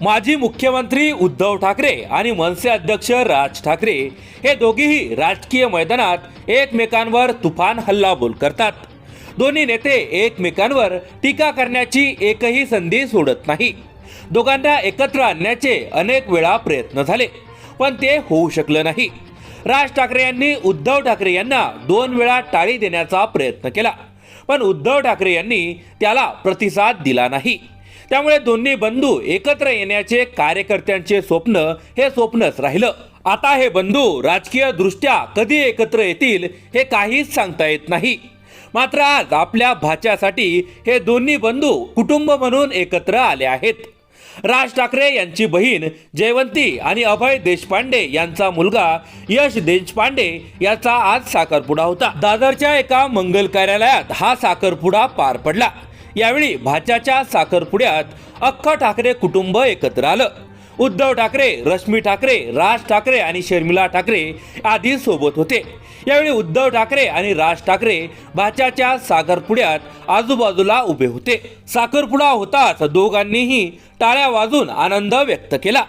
माजी मुख्यमंत्री उद्धव ठाकरे आणि मनसे अध्यक्ष राज ठाकरे हे दोघेही राजकीय मैदानात एकमेकांवर तुफान हल्लाबोल करतात. दोन्ही नेते एकमेकांवर टीका करण्याची एकही संधी सोडत नाही. दोघांना एकत्र आणण्याचे अनेक वेळा प्रयत्न झाले पण ते होऊ शकलं नाही. राज ठाकरे यांनी उद्धव ठाकरे यांना दोन वेळा टाळी देण्याचा प्रयत्न केला पण उद्धव ठाकरे यांनी त्याला प्रतिसाद दिला नाही. त्यामुळे दोन्ही बंधू एकत्र येण्याचे कार्यकर्त्यांचे स्वप्न हे स्वप्नच राहिलं. आता हे बंधू राजकीय दृष्ट्या कधी एकत्र येतील हे काहीच सांगता येत नाही. मात्र आज आपल्या भाच्यासाठी हे दोन्ही बंधू कुटुंब म्हणून एकत्र आले आहेत. राज ठाकरे यांची बहीण जयवंती आणि अभय देशपांडे यांचा मुलगा यश देशपांडे याचा आज साखरपुडा होता. दादरच्या एका मंगल कार्यालयात हा साखरपुडा पार पडला. यावेळी भाच्याच्या साखरपुड्यात अख्खं ठाकरे कुटुंब एकत्र आलं. उद्धव ठाकरे रश्मी ठाकरे राज ठाकरे आणि शर्मिला ठाकरे आदी सोबत होते. यावेळी उद्धव ठाकरे आणि राज ठाकरे भाच्याच्या साखरपुड्यात आजूबाजूला उभे होते. साखरपुडा होताच दोघांनीही टाळ्या वाजून आनंद व्यक्त केला.